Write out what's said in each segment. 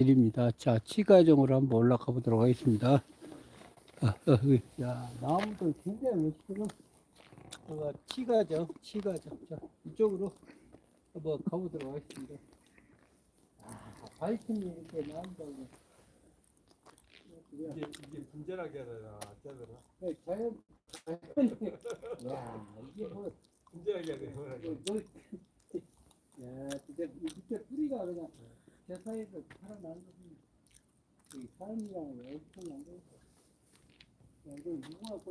일입니다. 자, 치과정으로 한번 올라가 보도록 하겠습니다. 아, 어, 그, 야, 나무도 굉장히 멋있고, 어, 치과정, 치과정. 자, 이쪽으로 한번 가보도록 하겠습니다. 아, 밝힘이 이렇게 나온다고. 이게 이게 분절하게 하더라, 짜더라. 네, 자연, 자연, 야, 이게 뭐, 분절하게 하더라. 뭐, 뭐, 야, 진짜 이 밑에 뿌리가 그냥 세상에서 살아나는 거지. 이 삶이랑 엄청난 거. 야, 이거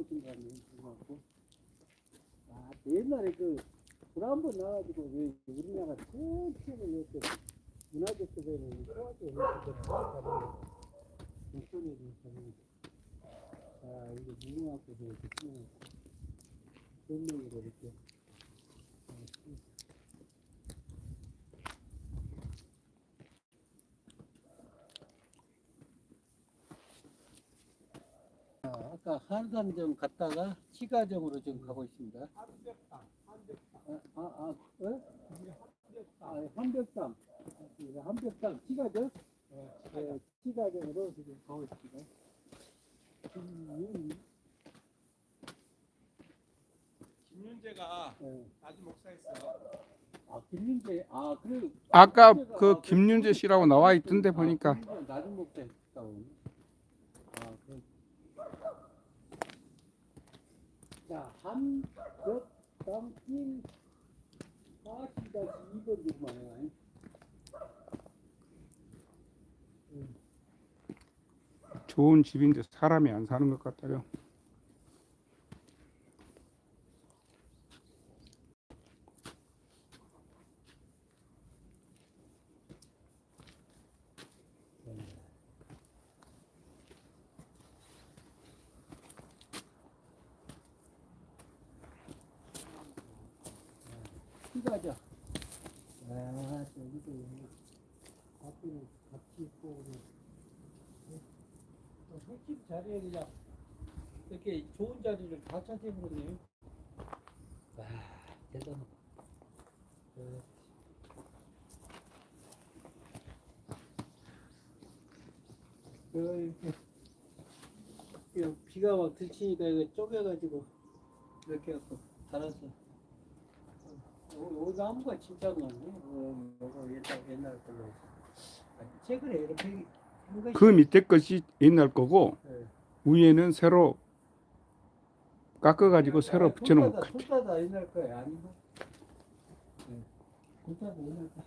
꽃인 거 아니에요? 무궁화 꽃. 아, 옛날에 그, 불한번 나가지고, 왜, 우리나라 전체를 이렇게 문화적 소배를 소화제 해주더라고요. 목소리를 저는, 아, 이게 무궁화 꽃을 이렇게 피우는 선명으로 이렇게. 아, 아까 한산점 갔다가 치가점으로 지금 가고 있습니다. 아, 아, 아, 어? 아, 한벽당. 아, 한벽당 치가점? 네, 치가점으로 지금 가고 있습니다. 음, 김윤재가 네. 아주 목사했어. 아, 김윤재, 아, 그래. 아까 그 아, 김윤재 씨라고 나와 있던데 아, 보니까 김윤재가 낮은 목사 했다고. 아, 그. 자, 한벽당 1 40-2번 정도만 해요. 좋은 집인데 사람이 안 사는 것 같아요. 피가자. 아, 저기도 앞으로 같이 있고, 횟집 자리에 그냥 이렇게 좋은 자리를 다 차지해버렸네요. 와, 대단하다. 네. 그, 이렇게, 비가 막 들치니까 이거 쪼개가지고 이렇게 갖고 달았어. 나무가 진짜 많네. 어, 요거 옛날, 옛날 걸로. 아, 최근에 이렇게 한 것이. 그 밑에 것이 옛날 거고 예. 위에는 새로 깎아가지고 새로 붙여놓은 것 같아. 옛날 거야 아닌가? 네. sul따도 옛날 거.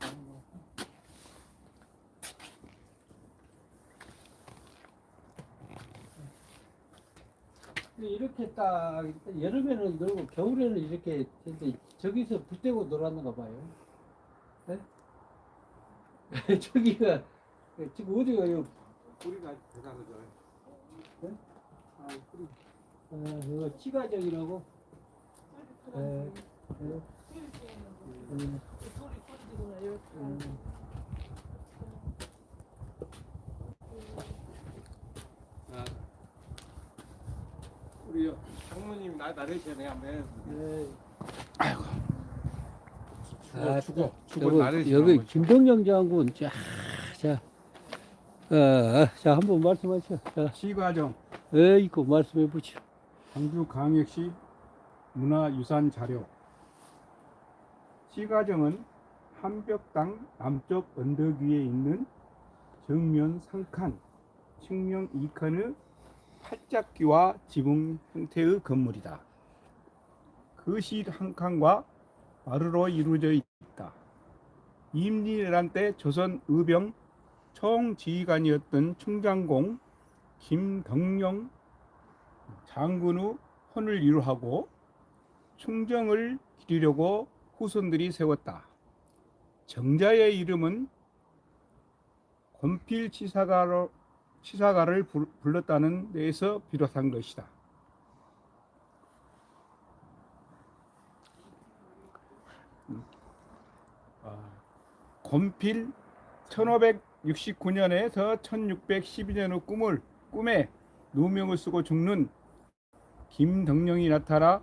근데 이렇게 딱 여름에는 놀고 겨울에는 이렇게 근데 저기서 불 떼고 놀았는가 봐요. 네? 저기가 지금 어디가 요 우리가 대단하죠. 아, 뿌리. 아, 그거 치가정이라고? 예, 예. 음, 음. 아, 우리 장모님 나 내가 한번 예. 죽어 아, 죽어 죽어 여기, 나르셔. 여기 김동영 장군, 자, 자, 어, 어, 자, 한번 말씀하시죠. 자, 시과정 에이고, 말씀해 보시죠. 광주광역시 문화유산 자료 시과정은 한벽당 남쪽 언덕 위에 있는 정면 3칸, 측면 2칸의 팔짝귀와 지붕 형태의 건물이다. 거실 한 칸과 마루로 이루어져 있다. 임진왜란 때 조선 의병 총지휘관이었던 충장공 김덕령 장군의 혼을 이루하고 충정을 기리려고 후손들이 세웠다. 정자의 이름은 권필 치사가로, 치사가를 불- 불렀다는 데에서 비롯한 것이다. 음. 아, 권필 1569년에서 1612년의 꿈을 꿈에 누명을 쓰고 죽는 김덕령이 나타나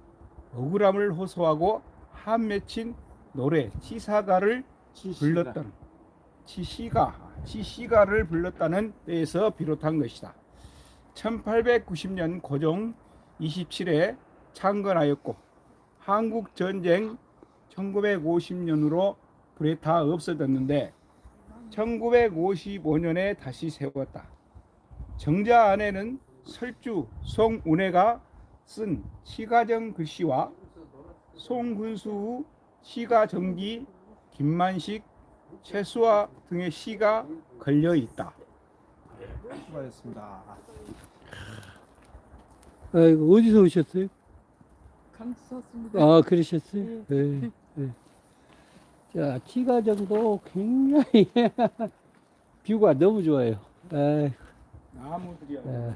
억울함을 호소하고 한 맺힌 노래 치사가를 불렀던 치시가 시시가를 불렀다는 데에서 비롯한 것이다. 1890년 고종 27에 창건하였고 한국 전쟁 1950년으로 불에 타 없어졌는데 1955년에 다시 세웠다. 정자 안에는 설주 송운해가 쓴 시가정 글씨와 송군수 시가 정기 김만식 최수화 등의 시가 걸려 있다. 수고하셨습니다. 아이고, 어디서 오셨어요? 강주 샀습니다. 아, 그러셨어요? 네. 네. 자, 치가정도 굉장히 뷰가 너무 좋아요. 나무들이야. 네.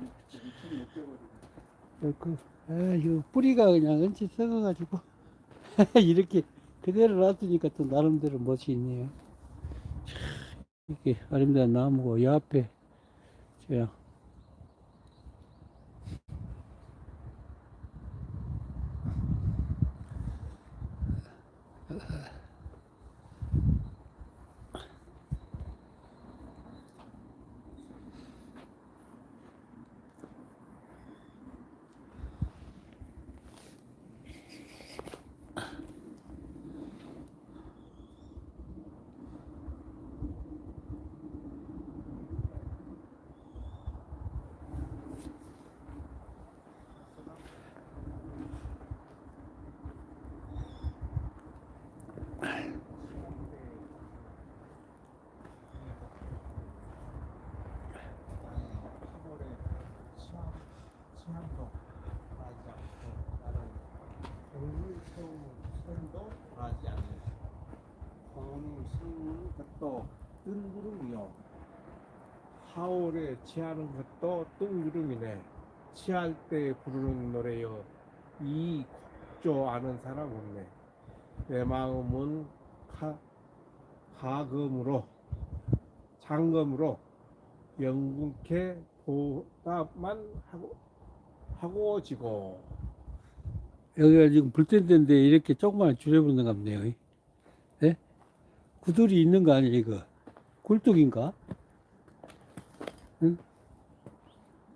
못 뛰어버리네. 그, 아이고, 뿌리가 그냥 은치 썩어가지고 이렇게 그대로 놔두니까 또 나름대로 멋이 있네요. 참, 이렇게 아름다운 나무고 이 앞에 저수만도 하지 않고 나는 경물 세우선도 하지 않는 세우는 것도 뜬구름이요. 하월에 취하는 것도 뜬구름이네. 취할 때 부르는 노래요. 이 곡조 아는 사람 없네. 내 마음은 가, 가금으로 장금으로 영국해 보답만 하고 하고 지고 여기가 지금 불때인데 이렇게 조금만 줄여보는 것 같네요. 예? 구들이 있는 거 아니에요, 이거? 굴뚝인가? 응?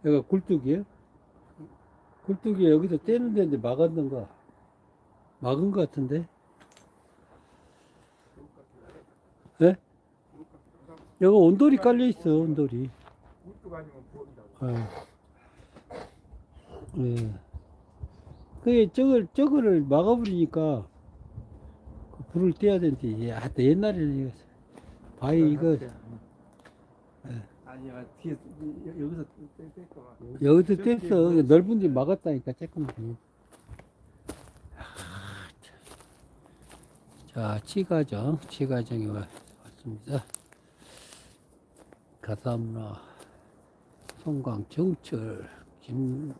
여기가 굴뚝이에요? 굴뚝이 여기서 떼는 데인데 막았는가? 막은 것 같은데? 예? 여기 온돌이 깔려 있어, 온돌이. 어. 예. 그게 저걸, 저거를 막아버리니까 그 불을 떼야 되는데, 이제 하여튼 옛날에는 이거 바위 이거 아니야 뒤에 여기서 뗄거 봐. 여기서 뗐어. 넓은 데 막았다니까, 조금만. 아, 참. 자, 치가정, 치가정이 와- 왔습니다. 가사문화, 송광, 정철, 김,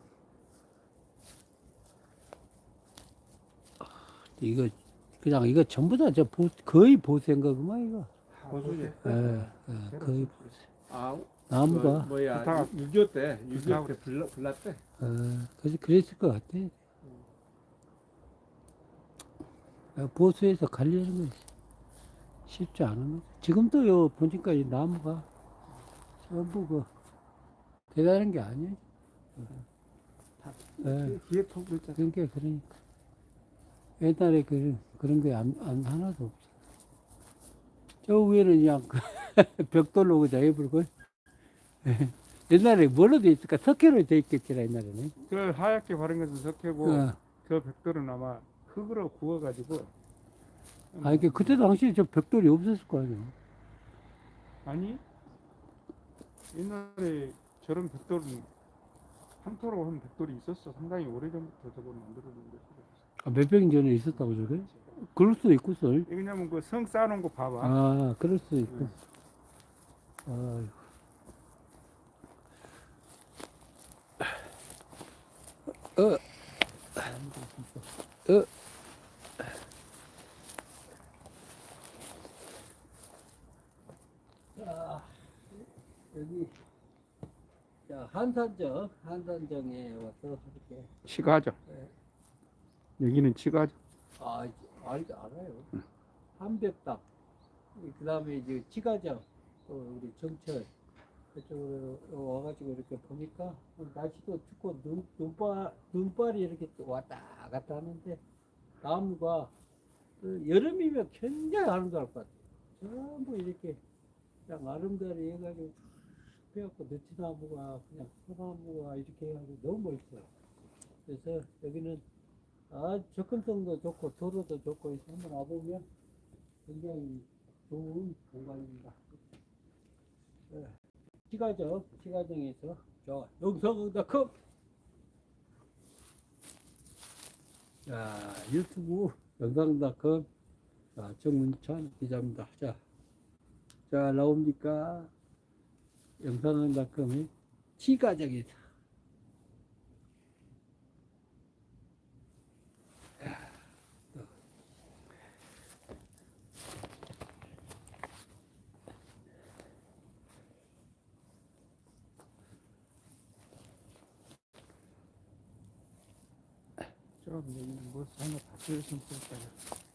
아, 이거, 그냥 이거 전부 다저 보, 거의 보세인가 그만 이거. 보수지. 예, 예, 거의 보세. 아 나무가. 뭐, 야다6.25 때 6.25 때 불러 불났대. 어, 그래서 그랬을 것 같아. 어, 보수에서 관리하는 건 쉽지 않은 거. 지금도 요 본진까지 나무가 전부 그 대단한 게 아니에요. 예, 뒤에 있잖아. 그러니까 그러니까 옛날에 그 그런 게 안, 안 하나도 없어. 저 위에는 그냥 그 벽돌로 그자 해불고 옛날에 뭘로 돼 있을까? 석회로 돼 있겠지라 옛날에는. 그 하얗게 바른 것은 석회고 어. 저 벽돌은 아마 흙으로 구워가지고 아, 이게 그때 당시에 저 벽돌이 없었을 거 아니에요. 아니 옛날에 저런 벽돌은 한토로 한 벽돌이 있었어 상당히 오래전부터 저걸 만들었는데 아, 몇백 년 전에 있었다고 저게? 그럴 수도 있고, 썰. 왜냐면 그 성 쌓아놓은 거 봐봐 아, 그럴 수도 있고. 아이고. 어. 어. 자, 여기, 자, 한산정, 한산정에 와서 이렇게, 치가죠 여기는 치가죠 아, 알, 알아요. 한백답, 그 다음에 이제 치가정, 또 우리 정철 그쪽으로 와가지고 이렇게 보니까 날씨도 춥고 눈, 눈바, 눈발이 이렇게 또 왔다 갔다 하는데 나무가 그 여름이면 굉장히 아름다울 것 같아요. 전부 이렇게 그냥 아름다리 해가지고 펴갖고 느티나무가 그냥 소나무가 이렇게 해가지고 너무 멋있어요. 그래서 여기는 아 접근성도 좋고 도로도 좋고 해서 한번 와보면 굉장히 좋은 공간입니다. 네. 시가정, 시가정에서 저 영성닷컴 자 유튜브 영상닷컴 자 정문찬 기자입니다. 자, 자 나옵니까? 영상닷컴의 시가정에서 저 여기 뭐 하나 바뀔 수 있을까요?